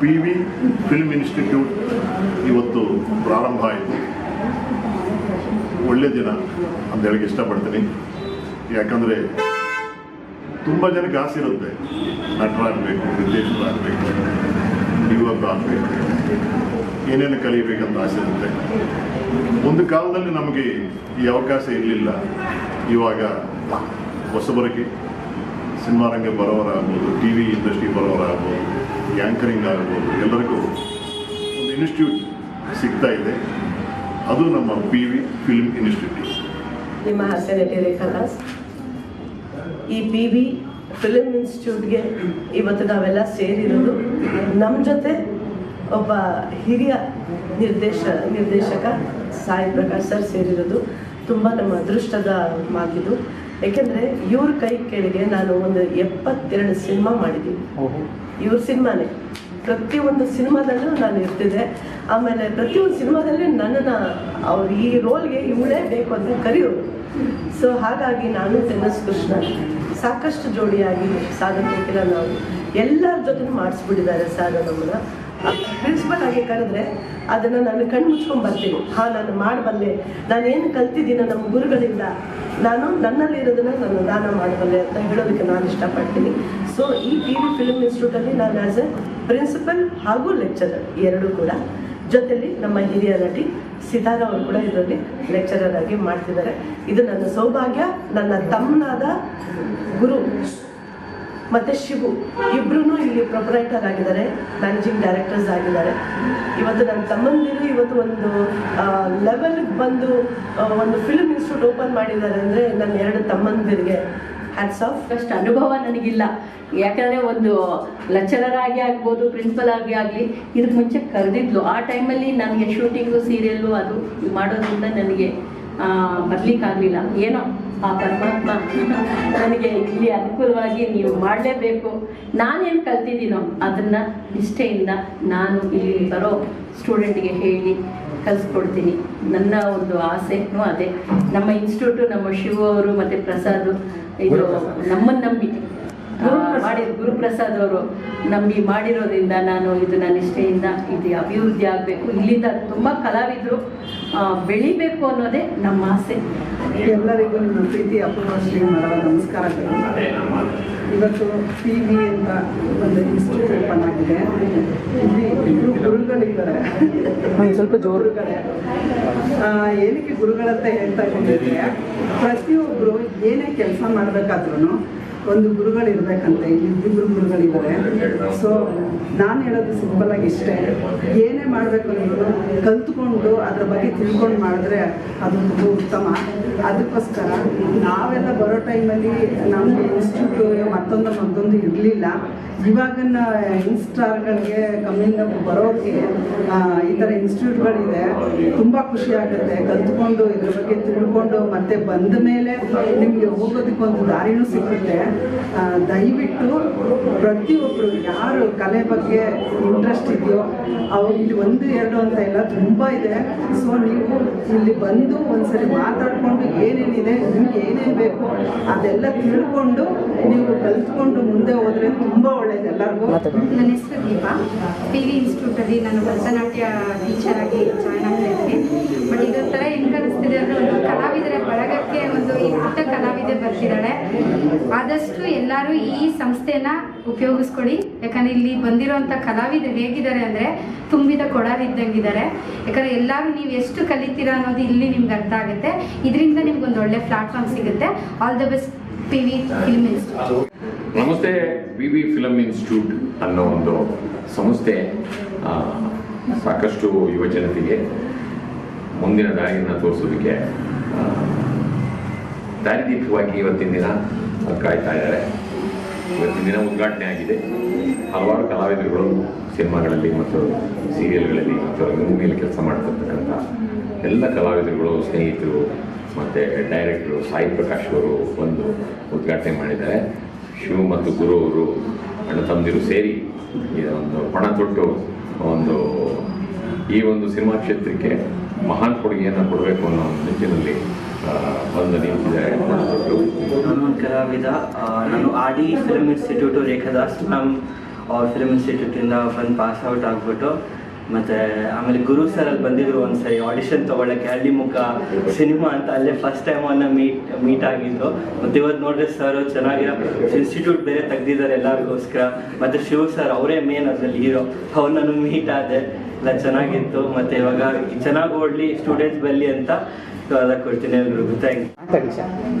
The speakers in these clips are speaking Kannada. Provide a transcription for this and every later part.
ಪಿ ವಿ ಫಿಲ್ಮ್ ಇನ್ಸ್ಟಿಟ್ಯೂಟ್ ಇವತ್ತು ಪ್ರಾರಂಭ ಆಯಿತು. ಒಳ್ಳೆ ದಿನ ಅಂತ ಹೇಳಕ್ಕೆ ಇಷ್ಟಪಡ್ತೀನಿ. ಯಾಕಂದರೆ ತುಂಬ ಜನಕ್ಕೆ ಆಸೆ ಇರುತ್ತೆ. ನಟರಾಗಬೇಕು, ನಿರ್ದೇಶಕರಾಗಬೇಕು ಯುವಕ ಆಗಬೇಕು ಏನೇನು ಕಲಿಬೇಕಂತ ಆಸೆ ಇರುತ್ತೆ. ಒಂದು ಕಾಲದಲ್ಲಿ ನಮಗೆ ಈ ಅವಕಾಶ ಇರಲಿಲ್ಲ. ಇವಾಗ ಹೊಸಬರಿಗೆ ಸಿನಿಮಾ ರಂಗ ಬರೋರಾಗ್ಬೋದು ಟಿ ವಿ ಇಂಡಸ್ಟ್ರಿ ಬರೋರಾಗ್ಬೋದು ಆ್ಯಂಕರಿಂಗ್ ಆಗ್ಬೋದು, ಎಲ್ಲರಿಗೂ ಒಂದು ಇನ್ಸ್ಟಿಟ್ಯೂಟ್ ಸಿಗ್ತಾ ಇದೆ. ಅದು ನಮ್ಮ ಪಿ ವಿ ಫಿಲ್ಮ್ ಇನ್ಸ್ಟಿಟ್ಯೂಟ್ ನಿಮ್ಮ ಹಾಸ್ಯ ನಟಿ ರೇಖಾ ದಾಸ್ ಈ ಪಿ ವಿ ಫಿಲ್ಮ್ ಇನ್ಸ್ಟಿಟ್ಯೂಟ್ಗೆ ಇವತ್ತು ನಾವೆಲ್ಲ ಸೇರಿರೋದು. ನಮ್ಮ ಜೊತೆ ಒಬ್ಬ ಹಿರಿಯ ನಿರ್ದೇಶ, ನಿರ್ದೇಶಕ ಸಾಯಿ ಪ್ರಕಾಶ್ ಸರ್ ಸೇರಿರೋದು. ತುಂಬ ನಮ್ಮ ಅದೃಷ್ಟದ ಮಾತಿದು. ಏಕೆಂದರೆ ಇವ್ರ ಕೈ ಕೆಳಗೆ ನಾನು ಒಂದು ಎಪ್ಪತ್ತೆರಡು ಸಿನಿಮಾ ಮಾಡಿದ್ದೀನಿ. ಇವ್ರ ಸಿನಿಮಾನೇ. ಒಂದು ಸಿನಿಮಾದಲ್ಲೂ ನಾನು ಇರ್ತಿದ್ದೆ. ಆಮೇಲೆ ಪ್ರತಿಯೊಂದು ಸಿನಿಮಾದಲ್ಲಿ ನನ್ನನ್ನು ಅವ್ರು ಈ ರೋಲ್ಗೆ ಇವಳೇ ಬೇಕು ಅಂತ ಕರೆಯೋರು. ಸೊ ಹಾಗಾಗಿ ನಾನು ಟೆನ್ನಿಸ್ ಕೃಷ್ಣ. ಸಾಕಷ್ಟು ಜೋಡಿಯಾಗಿ ಸಾಧನೆಗಿಲ್ಲ ನಾವು. ಎಲ್ಲರ ಜೊತೆ ಮಾಡಿಸ್ಬಿಟ್ಟಿದ್ದಾರೆ ಸಾಧನ ನಮ್ಮನ್ನ ಪ್ರಿನ್ಸಿಪಲ್ ಆಗಿ ಕರೆದ್ರೆ ಅದನ್ನು ನಾನು ಕಣ್ಣು ಮುಚ್ಕೊಂಡು ಬರ್ತೀನಿ ಹಾಂ, ನಾನು ಮಾಡಬಲ್ಲೆ. ನಾನು ಏನು ಕಲ್ತಿದ್ದೀನೋ ನಮ್ಮ ಗುರುಗಳಿಂದ, ನಾನು ನನ್ನಲ್ಲಿರೋದನ್ನು ನಾನು ದಾನ ಮಾಡಬಲ್ಲೆ ಅಂತ ಹೇಳೋದಕ್ಕೆ ನಾನು ಇಷ್ಟಪಡ್ತೀನಿ. ಸೊ ಈ ಟಿ ವಿ ಫಿಲ್ಮ್ ಇನ್ಸ್ಟಿಟ್ಯೂಟಲ್ಲಿ ನಾನು ಆ್ಯಸ್ ಎ ಪ್ರಿನ್ಸಿಪಲ್ ಹಾಗೂ ಲೆಕ್ಚರರ್ ಎರಡೂ ಕೂಡ. ಜೊತೆಯಲ್ಲಿ ನಮ್ಮ ಹಿರಿಯ ನಟಿ ಸಿತಾರ ಅವರು ಕೂಡ ಇದರಲ್ಲಿ ಲೆಕ್ಚರರ್ ಆಗಿ ಮಾಡ್ತಿದ್ದಾರೆ. ಇದು ನನ್ನ ಸೌಭಾಗ್ಯ, ನನ್ನ ತಮ್ಮನಾದ ಗುರು ಮತ್ತು ಶಿವು. ಇಬ್ಬರೂ ಇಲ್ಲಿ ಪ್ರೊಪರೈಟರ್ ಆಗಿದ್ದಾರೆ, ಮ್ಯಾನೇಜಿಂಗ್ ಡೈರೆಕ್ಟರ್ಸ್ ಆಗಿದ್ದಾರೆ. ಇವತ್ತು ನನ್ನ ತಮ್ಮಂದಿರು ಇವತ್ತು ಒಂದು ಲೆವೆಲ್ಗೆ ಬಂದು ಒಂದು ಫಿಲ್ಮ್ ಇನ್ಸ್ಟಿಟ್ಯೂಟ್ ಓಪನ್ ಮಾಡಿದ್ದಾರೆ ಅಂದರೆ ನನ್ನ ಎರಡು ತಮ್ಮಂದಿರಿಗೆ. ಹ್ಯಾಟ್ಸ್ ಆಫ್ ಅಷ್ಟು ಅನುಭವ ನನಗಿಲ್ಲ. ಯಾಕಂದರೆ ಒಂದು ಲೆಕ್ಚರರ್ ಆಗಿ ಆಗ್ಬೋದು ಪ್ರಿನ್ಸಿಪಲ್ ಆಗಿ ಆಗಲಿ ಇದಕ್ಕೆ ಮುಂಚೆ ಕರೆದಿದ್ಲು. ಆ ಟೈಮಲ್ಲಿ ನನಗೆ ಶೂಟಿಂಗು ಸೀರಿಯಲ್ಲು ಅದು ಮಾಡೋದ್ರಿಂದ ನನಗೆ ಬರಲಿಕ್ಕಾಗಲಿಲ್ಲ. ಏನೋ ಆ ಪರಮಾತ್ಮ ನನಗೆ ಇಲ್ಲಿ ಅನುಕೂಲವಾಗಿ ನೀವು ಮಾಡಲೇಬೇಕು. ನಾನೇನು ಕಲ್ತಿದ್ದೀನೋ ಅದನ್ನು ನಿಷ್ಠೆಯಿಂದ ನಾನು ಇಲ್ಲಿ ಬರೋ ಸ್ಟೂಡೆಂಟ್ಗೆ ಹೇಳಿ ಕಲಿಸ್ಕೊಡ್ತೀನಿ. ನನ್ನ ಒಂದು ಆಸೆನೂ ಅದೇ. ನಮ್ಮ ಇನ್ಸ್ಟಿಟ್ಯೂಟು ನಮ್ಮ ಶಿವ ಅವರು ಮತ್ತು ಪ್ರಸಾದ್ ಇದು ನಮ್ಮನ್ನು ನಂಬಿ. ಆ, ಮಾಡಿ ಗುರುಪ್ರಸಾದ್ ಅವರು ನಂಬಿ ಮಾಡಿರೋದ್ರಿಂದ ನಾನು ಇದು ನನ್ನ ನಿಷ್ಠೆಯಿಂದ ಇದು ಅಭಿವೃದ್ಧಿ ಆಗಬೇಕು. ಇಲ್ಲಿಂದ ತುಂಬ ಕಲಾವಿದರು ಬೆಳಿಬೇಕು ಅನ್ನೋದೇ ನಮ್ಮ ಆಸೆ. ಎಲ್ಲರಿಗೂ ನಿಮ್ಮ ಪ್ರೀತಿ ಅಪೂರ್ವ ಶ್ರೀ ಮಾಡುವ ನಮಸ್ಕಾರಗಳು ಇವತ್ತು ಪಿ ವಿ ಅಂತ ಒಂದು ಇನ್ಸ್ಟಿಟ್ಯೂಟ್ ಓಪನ್ ಆಗಿದೆ. ಇಲ್ಲಿ ಇಬ್ಬರು ಗುರುಗಳಿದ್ದಾರೆ. ಸ್ವಲ್ಪ ಗುರುಗಳೇ. ಆ, ಏನಕ್ಕೆ ಗುರುಗಳಂತ ಹೇಳ್ತಾ ಇದ್ದೀನಿ ಪ್ರತಿಯೊಬ್ಬರು ಏನೇ ಕೆಲಸ ಮಾಡಬೇಕಾದ್ರೂ ಒಂದು ಗುರುಗಳು ಇರಬೇಕಂತೆ ಇಲ್ಲಿ ಗುರುಗಳಿದ್ದಾರೆ. ಸೊ ನಾನು ಹೇಳೋದು ಸಿಂಪಲ್ ಆಗಿ ಇಷ್ಟೇ. ಏನೇ ಮಾಡಬೇಕು ಅನ್ನೋದು ಕಲ್ತ್ಕೊಂಡು, ಅದ್ರ ಬಗ್ಗೆ ತಿಳ್ಕೊಂಡು ಮಾಡಿದ್ರೆ ಅದು ಉತ್ತಮ. ಅದಕ್ಕೋಸ್ಕರ ನಾವೆಲ್ಲ ಬರೋ ಟೈಮಲ್ಲಿ ನಮ್ಮ ಇನ್ಸ್ಟಿಟ್ಯೂಟ್ ಮತ್ತೊಂದು ಮತ್ತೊಂದು ಇರಲಿಲ್ಲ. ಇವಾಗಿನ ಇನ್ಸ್ಟಾರ್ಗಳಿಗೆ ಕಮ್ಮಿಂದ ಬರೋಕ್ಕೆ ಈ ಥರ ಇನ್ಸ್ಟಿಟ್ಯೂಟ್ಗಳಿದೆ. ತುಂಬ ಖುಷಿ ಆಗುತ್ತೆ. ಕಲ್ತ್ಕೊಂಡು, ಇದ್ರ ಬಗ್ಗೆ ತಿಳ್ಕೊಂಡು ಮತ್ತೆ ಬಂದ ಮೇಲೆ ನಿಮಗೆ ಹೋಗೋದಕ್ಕೆ ಒಂದು ದಾರಿನೂ ಸಿಗುತ್ತೆ. ದಯವಿಟ್ಟು ಪ್ರತಿಯೊಬ್ಬರು ಯಾರು ಕಲೆ ಬಗ್ಗೆ ಇಂಟ್ರೆಸ್ಟ್ ಇದೆಯೋ, ಅವ್ರು ಇಲ್ಲಿ ಒಂದು, ಎರಡು ಅಂತ ಇಲ್ಲ, ತುಂಬ ಇದೆ. ಸೊ ನೀವು ಇಲ್ಲಿ ಬಂದು ಒಂದ್ಸರಿ ಮಾತಾಡಿಕೊಂಡು ಏನೇನಿದೆ, ನಿಮ್ಗೆ ಏನೇನು ಬೇಕು ಅದೆಲ್ಲ ತಿಳ್ಕೊಂಡು ನೀವು ಕಲ್ತ್ಕೊಂಡು ಮುಂದೆ ಹೋದರೆ ತುಂಬ ಒಳ್ಳೇದು ಎಲ್ಲರಿಗೂ. ನನ್ನ ಹೆಸರು ದೀಪಾ. ಪಿ ವಿ ಇನ್ಸ್ಟಿಟ್ಯೂಟಲ್ಲಿ ನಾನು ಭರತನಾಟ್ಯ ಟೀಚರ್ ಆಗಿ ಜಾಯ್ನ್ ಆಗ್ತಾ ಇದ್ದೀನಿ. ಬಟ್ ಇದೊಂಥರ ಹೆಂಗೆ ಅನಿಸ್ತಿದೆ ಅಂದರೆ ಒಂದು ಕಲಾವಿದರ ಬಳಗಕ್ಕೆ ಒಂದು ಈ ಕಲಾವಿದೆ ಬರ್ತಿದ್ದಾಳೆ. ಆದಷ್ಟು ಎಲ್ಲರೂ ಈ ಸಂಸ್ಥೆನ ಉಪಯೋಗಿಸ್ಕೊಳ್ಳಿ. ಯಾಕಂದ್ರೆ ಇಲ್ಲಿ ಬಂದಿರೋಂಥ ಕಲಾವಿದರು ಹೇಗಿದ್ದಾರೆ ಅಂದರೆ ತುಂಬಿದ ಕೊಡಾರಿದ್ದಂಗಿದ್ದಾರೆ ಯಾಕಂದ್ರೆ ಎಲ್ಲರೂ ನೀವು ಎಷ್ಟು ಕಲಿತೀರಾ ಅನ್ನೋದು ಇಲ್ಲಿ ನಿಮ್ಗೆ ಅರ್ಥ ಆಗುತ್ತೆ. ಇದರಿಂದ ನಿಮ್ಗೊಂದು ಒಳ್ಳೆ ಪ್ಲಾಟ್ಫಾರ್ಮ್ ಸಿಗುತ್ತೆ. All the best P V film institute ನಮಸ್ತೆ ವಿ ವಿ ಫಿಲಮ್ ಇನ್ಸ್ಟಿಟ್ಯೂಟ್ ಅನ್ನೋ ಒಂದು ಸಂಸ್ಥೆ ಸಾಕಷ್ಟು ಯುವಜನತೆಗೆ ಮುಂದಿನ ದಾರಿಯನ್ನು ತೋರಿಸೋದಕ್ಕೆ ದಾರಿದೀಪವಾಗಿ ಇವತ್ತಿನ ದಿನ ಕಾಯ್ತಾ ಇದ್ದಾರೆ. ಇವತ್ತಿನ ದಿನ ಉದ್ಘಾಟನೆ ಆಗಿದೆ. ಹಲವಾರು ಕಲಾವಿದರುಗಳು ಸಿನಿಮಾಗಳಲ್ಲಿ ಮತ್ತು ಸೀರಿಯಲ್ಗಳಲ್ಲಿ ಮತ್ತು ರಂಗಭೂಮಿಯಲ್ಲಿ ಕೆಲಸ ಮಾಡ್ತಿರ್ತಕ್ಕಂಥ ಎಲ್ಲ ಕಲಾವಿದರುಗಳು, ಸ್ನೇಹಿತರು ಮತ್ತು ಡೈರೆಕ್ಟರು ಸಾಯಿ ಪ್ರಕಾಶ್ ಅವರು ಒಂದು ಉದ್ಘಾಟನೆ ಮಾಡಿದ್ದಾರೆ. ಶಿವ ಮತ್ತು ಗುರು ಅವರು, ಅಣ್ಣ ತಮ್ಮದಿರು ಸೇರಿ ಇದೊಂದು ಪಣ ತೊಟ್ಟು ಒಂದು ಈ ಒಂದು ಸಿನಿಮಾ ಕ್ಷೇತ್ರಕ್ಕೆ ಮಹಾನ್ ಕೊಡುಗೆಯನ್ನು ಕೊಡಬೇಕು ಅನ್ನೋ ಒಂದು ನಿಟ್ಟಿನಲ್ಲಿ ಬಂದು ನಿಂತಿದ್ದಾರೆ ನಾನು ಕಲಾವಿದ ನಾನು ಆಡಿ ಫಿಲ್ಮ್ ಇನ್ಸ್ಟಿಟ್ಯೂಟು ರೇಖಾದಾಸ್. ನಮ್ಮ ಅವ್ರ ಫಿಲ್ಮ್ ಇನ್ಸ್ಟಿಟ್ಯೂಟಿಂದ ಬಂದು ಪಾಸ್ ಔಟ್ ಆಗಿಬಿಟ್ಟು, ಮತ್ತು ಆಮೇಲೆ ಗುರು ಸರ್ ಅಲ್ಲಿ ಬಂದಿದ್ರು ಒಂದ್ಸರಿ ಆಡಿಷನ್ ತೊಗೊಳಕ್ಕೆ ಹಳ್ಳಿ ಮುಖ ಸಿನಿಮಾ ಅಂತ ಅಲ್ಲೇ ಫಸ್ಟ್ ಟೈಮ್ ಅನ್ನ ಮೀಟ್ ಮೀಟ್ ಆಗಿದ್ದು. ಮತ್ತು ಇವತ್ತು ನೋಡಿದ್ರೆ ಸರ್ ಚೆನ್ನಾಗಿರೋ ಇನ್ಸ್ಟಿಟ್ಯೂಟ್ ಬೇರೆ ತೆಗ್ದಿದ್ದಾರೆ ಎಲ್ಲರಿಗೋಸ್ಕರ. ಮತ್ತು ಶಿವ ಸರ್ ಅವರೇ ಮೇನ್ ಅದರಲ್ಲಿ ಹೀರೋ ಅವ್ರು ನಾನು ಮೀಟ್ ಆದೆ. ಎಲ್ಲ ಚೆನ್ನಾಗಿತ್ತು. ಮತ್ತು ಇವಾಗ ಚೆನ್ನಾಗಿ ಓಡ್ಲಿ ಸ್ಟೂಡೆಂಟ್ಸ್ ಬರಲಿ ಅಂತ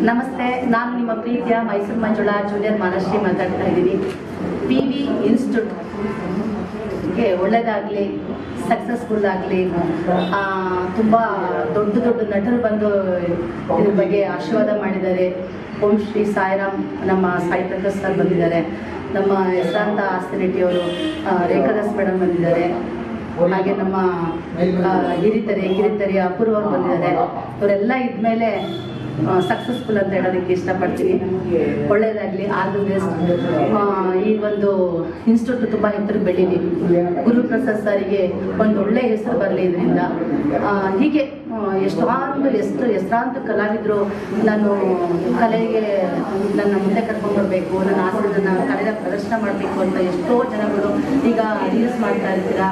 ನಮಸ್ತೆ, ನಾನು ನಿಮ್ಮ ಪ್ರೀತಿಯ ಮೈಸೂರು ಮಂಜುಳಾ ಜೂನಿಯರ್ ಮಾನಶ್ರೀ ಮಾತಾಡ್ತಾ ಇದ್ದೀನಿ. ಪಿ ವಿ ಇನ್ಸ್ಟಿಟ್ಯೂಟ್ಗೆ ಒಳ್ಳೆಯದಾಗಲಿ ಸಕ್ಸಸ್ಫುಲ್ ಆಗಲಿ ತುಂಬ ದೊಡ್ಡ ದೊಡ್ಡ ನಟರು ಬಂದು ಇದ್ರ ಬಗ್ಗೆ ಆಶೀರ್ವಾದ ಮಾಡಿದ್ದಾರೆ. ಓಂ ಶ್ರೀ ಸಾಯಿರಾಮ್ ನಮ್ಮ ಸಾಯಿ ಪ್ರಕಾಶ್ ಸರ್ ಬಂದಿದ್ದಾರೆ. ನಮ್ಮ ಹೆಸರಾಂತ ಆಸ್ತಿರೆಡ್ಡಿಯವರು ರೇಖಾದಾಸ್ ಮೇಡಮ್ ಬಂದಿದ್ದಾರೆ. ಹಾಗೆ ನಮ್ಮ ಹಿರಿತರೆ, ಕಿರಿತರಿ ಅಪೂರ್ವ ಅವ್ರು ಬಂದಿದ್ದಾರೆ. ಅವರೆಲ್ಲ ಇದ್ಮೇಲೆ ಸಕ್ಸಸ್ಫುಲ್ ಅಂತ ಹೇಳೋದಕ್ಕೆ ಇಷ್ಟಪಡ್ತೀನಿ ಒಳ್ಳೇದಾಗಲಿ. ಆಲ್ ದಿ ಬೆಸ್ಟ್ ಈ ಒಂದು ಇನ್ಸ್ಟಿಟ್ಯೂಟ್ ತುಂಬ ಹೆಸರು ಬೆಳೀಲಿ. ಗುರುಪ್ರಸಾದ್ ಸರಿಗೆ ಒಂದು ಒಳ್ಳೆಯ ಹೆಸರು ಬರಲಿ ಇದರಿಂದ. ಹೀಗೆ ಎಷ್ಟೊಂದು ಎಷ್ಟು ಹೆಸರಾಂತ ಕಲಾವಿದರು ನಾನು ಕಲೆಗೆ ನನ್ನ ಮುಂದೆ ಬರಬೇಕು ನನ್ನ ಆಸೆಗಳನ್ನ ನಾವು ಕಳೆದ ಪ್ರದರ್ಶನ ಮಾಡಬೇಕು ಅಂತ ಎಷ್ಟೋ ಜನಗಳು ಈಗ ರೀಲ್ಸ್ ಮಾಡ್ತಾ ಇರ್ತೀರಾ?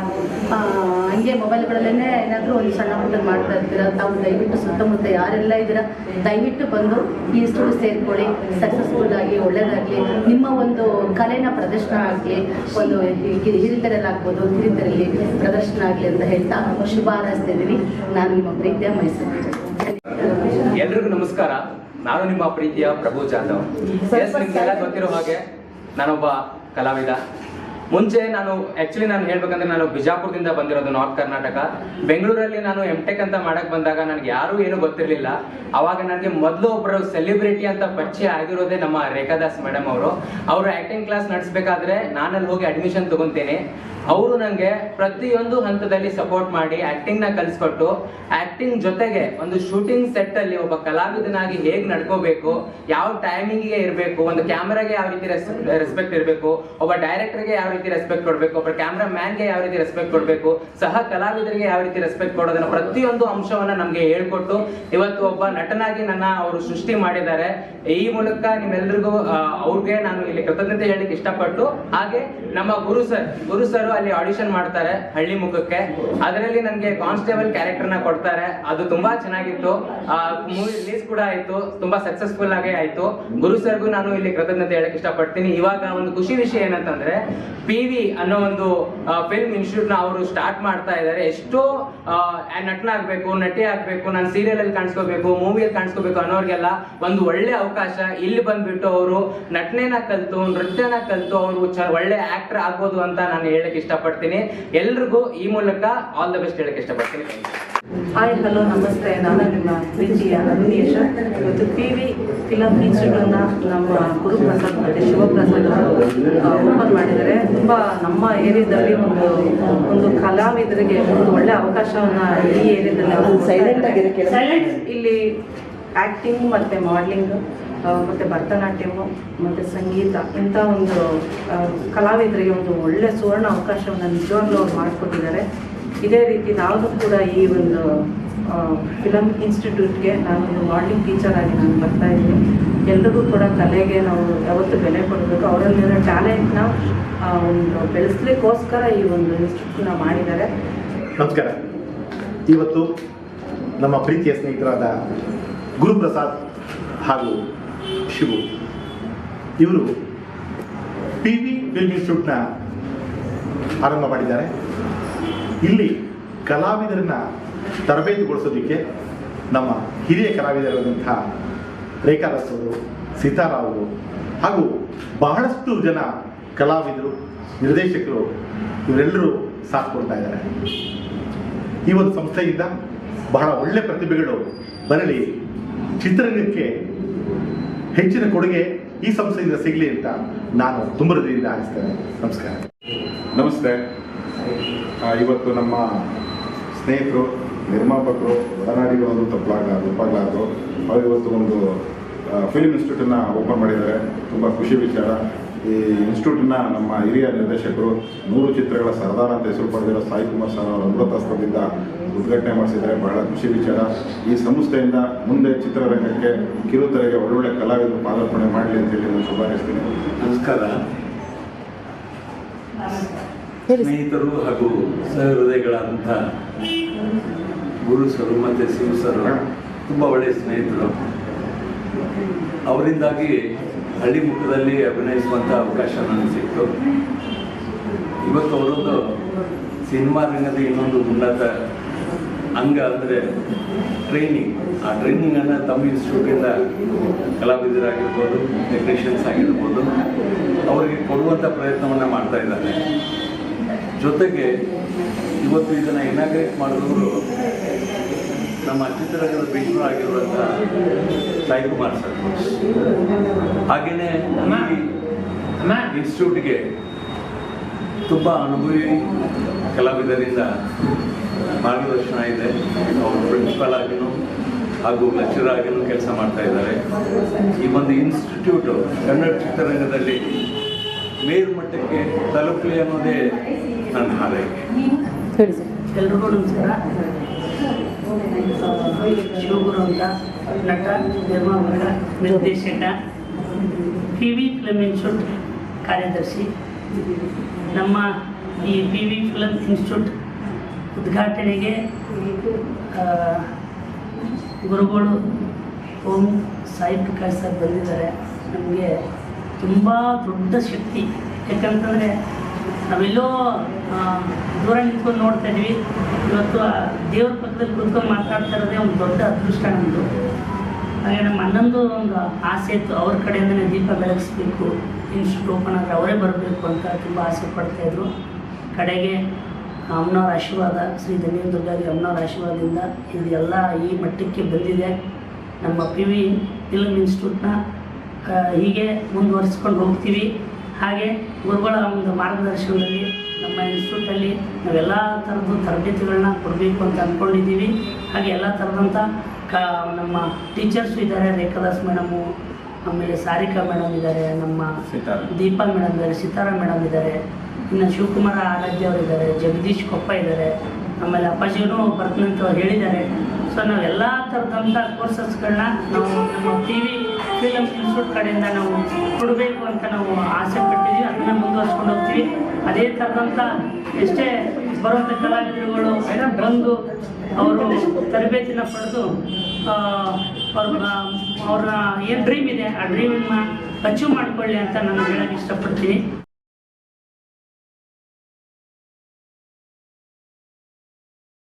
ಹಂಗೆ ಮೊಬೈಲ್ಗಳಲ್ಲೇ ಏನಾದರೂ ಒಂದು ಸಣ್ಣ ಪುಟ್ಟ ಮಾಡ್ತಾ ಇರ್ತೀರಾ? ತಾವು ದಯವಿಟ್ಟು ಸುತ್ತಮುತ್ತ ಯಾರೆಲ್ಲ ಇದ್ದೀರಾ, ದಯವಿಟ್ಟು ಬಂದು ಈ ಇನ್ಸ್ಟಿಟ್ಯೂಟ್ ಸೇರ್ಕೊಳ್ಳಿ. ಸಕ್ಸಸ್ಫುಲ್ ಆಗಿ ಒಳ್ಳೆಯದಾಗಲಿ ನಿಮ್ಮ ಒಂದು ಕಲೆನ ಪ್ರದರ್ಶನ ಆಗಲಿ, ಒಂದು ಹಿರಿತರಲ್ಲಿ ಆಗ್ಬೋದು ಹಿರಿತರಲ್ಲಿ ಪ್ರದರ್ಶನ ಆಗಲಿ ಅಂತ ಹೇಳ್ತಾ ಶುಭ ಹಾರೈಸ್ತಾ ಇದ್ದೀನಿ. ನಾನು ನಿಮ್ಮ ಪ್ರೀತಿಯ ಮೈಸೂರು. ಎಲ್ರಿಗೂ ನಮಸ್ಕಾರ. ನಾನು ನಿಮ್ಮ ಪ್ರೀತಿಯ ಪ್ರಭು ಜಾಧವ್. ಎಸ್ ನಿಮ್ಗೆಲ್ಲ ಗೊತ್ತಿರೋ ಹಾಗೆ ನಾನೊಬ್ಬ ಕಲಾವಿದ. ಮುಂಚೆ ನಾನು ಆಕ್ಚುಲಿ ನಾನು ಹೇಳ್ಬೇಕಂದ್ರೆ ನಾನು ಬಿಜಾಪುರದಿಂದ ಬಂದಿರೋದು ನಾರ್ತ್ ಕರ್ನಾಟಕ ಬೆಂಗಳೂರಲ್ಲಿ ನಾನು ಎಂ ಟೆಕ್ ಅಂತ ಮಾಡಕ್ ಬಂದಾಗ ನನಗೆ ಯಾರು ಏನು ಗೊತ್ತಿರಲಿಲ್ಲ. ಅವಾಗ ನನಗೆ ಮೊದಲು ಒಬ್ಬರು ಸೆಲೆಬ್ರಿಟಿ ಅಂತ ಪರಿಚಯ ಆಗಿರೋದೇ ನಮ್ಮ ರೇಖಾದಾಸ್ ಮೇಡಮ್ ಅವರು. ಅವರು ಆಕ್ಟಿಂಗ್ ಕ್ಲಾಸ್ ನಡೆಸಬೇಕಾದ್ರೆ ನಾನಲ್ಲಿ ಹೋಗಿ ಅಡ್ಮಿಷನ್ ತಗೊಂತೇನೆ. ಅವರು ನನಗೆ ಪ್ರತಿಯೊಂದು ಹಂತದಲ್ಲಿ ಸಪೋರ್ಟ್ ಮಾಡಿ ಆಕ್ಟಿಂಗ್ನ ಕಲಿಸ್ಕೊಟ್ಟು ಆಕ್ಟಿಂಗ್ ಜೊತೆಗೆ ಒಂದು ಶೂಟಿಂಗ್ ಸೆಟ್ ಅಲ್ಲಿ ಒಬ್ಬ ಕಲಾವಿದನಾಗಿ ಹೇಗೆ ನಡ್ಕೋಬೇಕು, ಯಾವ ಟೈಮಿಂಗಿಗೆ ಇರಬೇಕು, ಒಂದು ಕ್ಯಾಮ್ರಾಗೆ ಯಾವ ರೀತಿ ರೆಸ್ಪೆಕ್ಟ್ ಇರಬೇಕು, ಒಬ್ಬ ಡೈರೆಕ್ಟರ್ಗೆ ಯಾವ ರೀತಿ ರೆಸ್ಪೆಕ್ಟ್ ಕೊಡಬೇಕು, ಒಬ್ಬ ಕ್ಯಾಮ್ರಾ ಮ್ಯಾನ್ಗೆ ಯಾವ ರೀತಿ ರೆಸ್ಪೆಕ್ಟ್ ಕೊಡಬೇಕು, ಸಹ ಕಲಾವಿದರಿಗೆ ಯಾವ ರೀತಿ ರೆಸ್ಪೆಕ್ಟ್ ಕೊಡೋದನ್ನ ಪ್ರತಿಯೊಂದು ಅಂಶವನ್ನ ನಮಗೆ ಹೇಳ್ಕೊಟ್ಟು, ಇವತ್ತು ಒಬ್ಬ ನಟನಾಗಿ ನನ್ನ ಅವರು ಸೃಷ್ಟಿ ಮಾಡಿದ್ದಾರೆ. ಈ ಮೂಲಕ ನಿಮ್ಮೆಲ್ಲರಿಗೂ ಅವ್ರಿಗೆ ನಾನು ಇಲ್ಲಿ ಕೃತಜ್ಞತೆ ಹೇಳಲಿಕ್ಕೆ ಇಷ್ಟಪಟ್ಟು, ಹಾಗೆ ನಮ್ಮ ಗುರು ಸರ್ ಗುರು ಸರ್ ಅಲ್ಲಿ ಆಡಿಷನ್ ಮಾಡ್ತಾರೆ ಹಳ್ಳಿ ಮುಖಕ್ಕೆ. ಅದರಲ್ಲಿ ನನಗೆ ಕಾನ್ಸ್ಟೇಬಲ್ ಕ್ಯಾರೆಕ್ಟರ್ನ ಕೊಡ್ತಾರೆ. ಅದು ತುಂಬಾ ಚೆನ್ನಾಗಿತ್ತು. ಮೂವಿ ರಿಲೀಸ್ ಕೂಡ ಆಯ್ತು. ತುಂಬಾ ಸಕ್ಸಸ್ಫುಲ್ ಆಗೇ ಆಯ್ತು. ಗುರು ಸರ್ಗೂ ನಾನು ಇಲ್ಲಿ ಕೃತಜ್ಞತೆ ಹೇಳಕ್ ಇಷ್ಟಪಡ್ತೀನಿ. ಇವಾಗ ಒಂದು ಖುಷಿ ವಿಷಯ ಏನಂತಂದ್ರೆ ಪಿ ವಿ ಅನ್ನೋ ಒಂದು ಫಿಲ್ಮ್ ಇನ್ಸ್ಟಿಟ್ಯೂಟ್ನ ಅವರು ಸ್ಟಾರ್ಟ್ ಮಾಡ್ತಾ ಇದ್ದಾರೆ. ಎಷ್ಟೋ ನಟನ ಆಗ್ಬೇಕು ನಟಿ ಆಗ್ಬೇಕು, ನಾನು ಸೀರಿಯಲ್ ಅಲ್ಲಿ ಕಾಣಿಸ್ಕೋಬೇಕು ಮೂವಿಯಲ್ಲಿ ಕಾಣಿಸ್ಕೋಬೇಕು ಅನ್ನೋರಿಗೆಲ್ಲ ಒಂದು ಒಳ್ಳೆ ಅವಕಾಶ. ಇಲ್ಲಿ ಬಂದ್ಬಿಟ್ಟು ಅವರು ನಟನೆನ ಕಲ್ತು, ನೃತ್ಯನ ಕಲ್ತು, ಅವರು ಒಳ್ಳೆ ಆಕ್ಟರ್ ಆಗ್ಬೋದು ಅಂತ ನಾನು ಹೇಳಕ್ ಇಷ್ಟಪಡ್ತೀನಿ. ಎಲ್ರಿಗೂ ಈ ಮೂಲಕ ಆಲ್ ದ ಬೆಸ್ಟ್ ಹೇಳಕ್ಕೆ ಇಷ್ಟಪಡ್ತೀನಿ. ಹಾಯ್ ಹಲೋ ನಮಸ್ತೆ. ನಾನು ನಿಮ್ಮ ಪ್ರೀತಿಯ ಅರುಣೇಶ ಇವತ್ತು ಪಿ ವಿ ಫಿಲಮ್ ಇನ್ಸ್ಟಿಟ್ಯೂಟ್ನ ನಮ್ಮ ಗುರುಪ್ರಸಾದ್ ಮತ್ತು ಶಿವಪ್ರಸಾದ್ ಅವರು ಓಪನ್ ಮಾಡಿದ್ದಾರೆ. ತುಂಬ ನಮ್ಮ ಏರಿಯಾದಲ್ಲಿ ಒಂದು ಒಂದು ಕಲಾವಿದರಿಗೆ ಒಂದು ಒಳ್ಳೆ ಅವಕಾಶವನ್ನು ಈ ಏರಿಯಾದಲ್ಲಿ ಸೈಲೆಂಟ್ ಇಲ್ಲಿ ಆ್ಯಕ್ಟಿಂಗ್ ಮತ್ತು ಮಾಡಲಿಂಗ್ ಮತ್ತು ಭರತನಾಟ್ಯಮು ಮತ್ತು ಸಂಗೀತ, ಇಂಥ ಒಂದು ಕಲಾವಿದರಿಗೆ ಒಂದು ಒಳ್ಳೆ ಸುವರ್ಣ ಅವಕಾಶವನ್ನು ನಿಜವಾಗ್ಲೂ ಅವ್ರು ಮಾಡಿಕೊಟ್ಟಿದ್ದಾರೆ. ಇದೇ ರೀತಿ ನಾವು ಕೂಡ ಈ ಒಂದು ಫಿಲಮ್ ಇನ್ಸ್ಟಿಟ್ಯೂಟ್ಗೆ ನಾನೊಂದು ಮಾಡಲಿಂಗ್ ಟೀಚರ್ ಆಗಿ ನಾನು ಬರ್ತಾ ಇದ್ದೀನಿ. ಎಲ್ರಿಗೂ ಕೂಡ ಕಲೆಗೆ ನಾವು ಯಾವತ್ತು ಬೆಲೆ ಕೊಡಬೇಕು. ಅವರಲ್ಲಿರೋ ಟ್ಯಾಲೆಂಟ್ನ ಒಂದು ಬೆಳೆಸ್ಲಿಕ್ಕೋಸ್ಕರ ಈ ಒಂದು ಇನ್ಸ್ಟಿಟ್ಯೂಟ್ನ ಮಾಡಿದ್ದಾರೆ. ನಮಸ್ಕಾರ. ಇವತ್ತು ನಮ್ಮ ಪ್ರೀತಿಯ ಸ್ನೇಹಿತರಾದ ಗುರುಪ್ರಸಾದ್ ಹಾಗೂ ಶಿವು. ಇವರು ಪಿ ವಿ ಫಿಲ್ಮ್ ಇನ್ಸ್ಟಿಟ್ಯೂಟ್ನ ಆರಂಭ ಮಾಡಿದ್ದಾರೆ. ಇಲ್ಲಿ ಕಲಾವಿದರನ್ನ ತರಬೇತಿಗೊಳಿಸೋದಕ್ಕೆ ನಮ್ಮ ಹಿರಿಯ ಕಲಾವಿದರಾದಂಥ ರೇಖಾದಾಸ್ ಅವರು ಸೀತಾರಾವ್ ಹಾಗೂ ಬಹಳಷ್ಟು ಜನ ಕಲಾವಿದರು, ನಿರ್ದೇಶಕರು ಇವರೆಲ್ಲರೂ ಸಾಥ್ ಕೊಡ್ತಾ ಇದ್ದಾರೆ. ಈ ಒಂದು ಸಂಸ್ಥೆಯಿಂದ ಬಹಳ ಒಳ್ಳೆ ಪ್ರತಿಭೆಗಳು ಬರಲಿ. ಚಿತ್ರರಂಗಕ್ಕೆ ಹೆಚ್ಚಿನ ಕೊಡುಗೆ ಈ ಸಂಸ್ಥೆಯಿಂದ ಸಿಗಲಿ ಅಂತ ನಾನು ತುಂಬ ಹೃದಯದಿಂದ ನಮಸ್ಕಾರ. ನಮಸ್ತೆ. ಇವತ್ತು ನಮ್ಮ ಸ್ನೇಹಿತರು, ನಿರ್ಮಾಪಕರು ಒಡನಾಡಿಗಳು ತಪ್ಪಲಾಗ ತಪ್ಪಾಗಲಾರದು ಅವರು ಇವತ್ತು ಒಂದು ಫಿಲ್ಮ್ ಇನ್ಸ್ಟಿಟ್ಯೂಟನ್ನು ಓಪನ್ ಮಾಡಿದ್ದಾರೆ. ತುಂಬ ಖುಷಿ ವಿಚಾರ. ಈ ಇನ್ಸ್ಟಿಟ್ಯೂಟ್ನ ನಮ್ಮ ಹಿರಿಯ ನಿರ್ದೇಶಕರು ನೂರು ಚಿತ್ರಗಳ ಸರ್ದಾರ್ ಅಂತ ಹೆಸರು ಪಡೆದಿರೋ ಸಾಯಿ ಕುಮಾರ್ ಸರ್ ಅವರ ಅಮೃತಹಸ್ತದಿಂದ ಉದ್ಘಾಟನೆ ಮಾಡಿಸಿದರೆ ಬಹಳ ಖುಷಿ ವಿಚಾರ. ಈ ಸಂಸ್ಥೆಯಿಂದ ಮುಂದೆ ಚಿತ್ರರಂಗಕ್ಕೆ ಕಿರುತೆರೆಗೆ ಒಳ್ಳೊಳ್ಳೆ ಕಲಾವಿದರು ಪಾದಾರ್ಪಣೆ ಮಾಡಲಿ ಅಂತೇಳಿ ನಾನು ಶುಭಾರೈಸ್ತೀನಿ ನಮಸ್ಕಾರ. ಸ್ನೇಹಿತರು ಹಾಗೂ ಸಹೃದಯಗಳಾದಂಥ ಗುರು ಸರು ಮತ್ತು ಶಿವ ಸರು ತುಂಬ ಒಳ್ಳೆಯ ಸ್ನೇಹಿತರು. ಅವರಿಂದಾಗಿ ಹಳ್ಳಿ ಮುಖದಲ್ಲಿ ಅಭಿನಯಿಸುವಂಥ ಅವಕಾಶ ನನಗೆ ಸಿಕ್ತು. ಇವತ್ತು ಅವರೊಂದು ಸಿನಿಮಾ ರಂಗದ ಇನ್ನೊಂದು ಉನ್ನತ ಅಂಗ ಅಂದರೆ ಟ್ರೈನಿಂಗ್ ಆ ಟ್ರೈನಿಂಗನ್ನು ತಮ್ಮ ಇನ್ಸ್ಟಿಟ್ಯೂಟಿಂದ ಕಲಾವಿದರಾಗಿರ್ಬೋದು ಟೆಕ್ನಿಷಿಯನ್ಸ್ ಆಗಿರ್ಬೋದು ಅವರಿಗೆ ಕೊಡುವಂಥ ಪ್ರಯತ್ನವನ್ನು ಮಾಡ್ತಾ ಇದ್ದಾರೆ. ಜೊತೆಗೆ ಇವತ್ತು ಇದನ್ನು ಇನಾಗ್ರೇಟ್ ಮಾಡಿದವರು ನಮ್ಮ ಚಿತ್ರರಂಗದ ಭೀಷ್ಮರಾಗಿರುವಂಥ ಸಾಯಿ ಕುಮಾರ್ ಸರ್. ಹಾಗೆಯೇ ಇನ್ಸ್ಟಿಟ್ಯೂಟ್ಗೆ ತುಂಬ ಅನುಭವಿ ಕಲಾವಿದರಿಂದ ಮಾರ್ಗದರ್ಶನ ಇದೆ ಅವರು ಪ್ರಿನ್ಸಿಪಲ್ ಆಗಿನೂ ಹಾಗೂ ಲೆಕ್ಚರ್ ಆಗಿನೂ ಕೆಲಸ ಮಾಡ್ತಾ ಇದ್ದಾರೆ. ಈ ಒಂದು ಇನ್ಸ್ಟಿಟ್ಯೂಟು ಕನ್ನಡ ಚಿತ್ರರಂಗದಲ್ಲಿ ಮೇಲ್ಮಟ್ಟಕ್ಕೆ ತಲುಪಲಿ ಅನ್ನೋದೇ ನನ್ನ ಹಾರೈಕೆ. ಎಲ್ರಿಗೂ ನಮಸ್ಕಾರ. ಶಿವಗುರು ಅಂತ ನಟ ನಿರ್ಮಾಪಕ ನಿರ್ದೇಶಕ ಪಿ ವಿ ಫಿಲಮ್ ಇನ್ಸ್ಟಿಟ್ಯೂಟ್ ಕಾರ್ಯದರ್ಶಿ. ನಮ್ಮ ಈ ಪಿ ವಿ ಫಿಲಮ್ ಇನ್ಸ್ಟಿಟ್ಯೂಟ್ ಉದ್ಘಾಟನೆಗೆ ಗುರುಗಳು ಓಂ ಸಾಯಿ ಪ್ರಕಾಶ್ ಸರ್ ಬಂದಿದ್ದಾರೆ. ನಮಗೆ ತುಂಬ ದೊಡ್ಡ ಶಕ್ತಿ. ಯಾಕಂತಂದರೆ ನಾವೆಲ್ಲೋ ದೂರ ನಿಂತ್ಕೊಂಡು ನೋಡ್ತಾ ಇದ್ವಿ. ಇವತ್ತು ಆ ದೇವ್ರ ಪಕ್ಕದಲ್ಲಿ ಕುತ್ಕೊಂಡು ಮಾತಾಡ್ತಾ ಇರೋದೇ ಒಂದು ದೊಡ್ಡ ಅದೃಷ್ಟ ನಮ್ಮದು ಹಾಗೆ ನಮ್ಮ ಅಣ್ಣಂದು ಒಂದು ಆಸೆ ಇತ್ತು, ಅವ್ರ ಕಡೆಯಿಂದನೇ ದೀಪ ಬೆಳಗಿಸ್ಬೇಕು ಇನ್ಸ್ಟಿಟ್ಯೂಟ್ ಓಪನ್ ಆದರೆ ಅವರೇ ಬರಬೇಕು ಅಂತ ತುಂಬ ಆಸೆ ಪಡ್ತಾಯಿದ್ರು ಕಡೆಗೆ ಅಮ್ಮನವ್ರ ಆಶೀರ್ವಾದ ಶ್ರೀ ಧನ್ಯನ್ ದುರ್ಗಾದಿ ಅಮ್ಮನವ್ರ ಆಶೀರ್ವಾದದಿಂದ ಇದೆಲ್ಲ ಈ ಮಟ್ಟಕ್ಕೆ ಬಂದಿದೆ. ನಮ್ಮ ಪಿ ವಿ ಫಿಲ್ಮ್ ಇನ್ಸ್ಟಿಟ್ಯೂಟ್ನ ಹೀಗೆ ಮುಂದುವರಿಸ್ಕೊಂಡು ಹೋಗ್ತೀವಿ. ಹಾಗೆ ಗುರುಗಳ ಒಂದು ಮಾರ್ಗದರ್ಶನದಲ್ಲಿ ನಮ್ಮ ಇನ್ಸ್ಟಿಟ್ಯೂಟಲ್ಲಿ ನಾವೆಲ್ಲ ಥರದ್ದು ತರಬೇತಿಗಳನ್ನ ಕೊಡಬೇಕು ಅಂತ ಅಂದ್ಕೊಂಡಿದ್ದೀವಿ. ಹಾಗೆ ಎಲ್ಲ ಥರದಂಥ ಕ ನಮ್ಮ ಟೀಚರ್ಸು ಇದ್ದಾರೆ ರೇಖಾದಾಸ್ ಮೇಡಮು ಆಮೇಲೆ ಸಾರಿಕಾ ಮೇಡಮ್ ಇದ್ದಾರೆ ನಮ್ಮ ದೀಪಾ ಮೇಡಮ್ ಇದ್ದಾರೆ ಸಿತಾರಾ ಮೇಡಮ್ ಇದ್ದಾರೆ. ಇನ್ನು ಶಿವಕುಮಾರ ಆರಾಧ್ಯ ಅವರು ಇದ್ದಾರೆ, ಜಗದೀಶ್ ಕೊಪ್ಪ ಇದ್ದಾರೆ, ಆಮೇಲೆ ಅಪ್ಪಾಜಿನೂ ಬರ್ತೀನಿ ಅಂತ ಅವ್ರು ಹೇಳಿದ್ದಾರೆ. ಸೊ ನಾವು ಎಲ್ಲ ಥರದಂಥ ಕೋರ್ಸಸ್ಗಳನ್ನ ನಾವು ನಮ್ಮ ಟಿ ವಿ ಫಿಲಮ್ ಇನ್ಸ್ಟಿಟ್ಯೂಟ್ ಕಡೆಯಿಂದ ನಾವು ಕೊಡಬೇಕು ಅಂತ ನಾವು ಆಸೆ ಪಟ್ಟಿದ್ದೀವಿ. ಅದನ್ನು ಮುಂದುವರ್ಸ್ಕೊಂಡು ಹೋಗ್ತೀವಿ. ಅದೇ ಥರದಂಥ ಎಷ್ಟೇ ಬರುವಂಥ ಕಲಾವಿದರುಗಳು ಬಂದು ಅವರು ತರಬೇತಿನ ಪಡೆದು ಅವ್ರ ಅವ್ರ ಏನು ಡ್ರೀಮ್ ಇದೆ, ಆ ಡ್ರೀಮನ್ನು ಅಚೀವ್ ಮಾಡಿಕೊಳ್ಳಿ ಅಂತ ನಾನು ಹೇಳೋಕ್ಕೆ ಇಷ್ಟಪಡ್ತೀನಿ.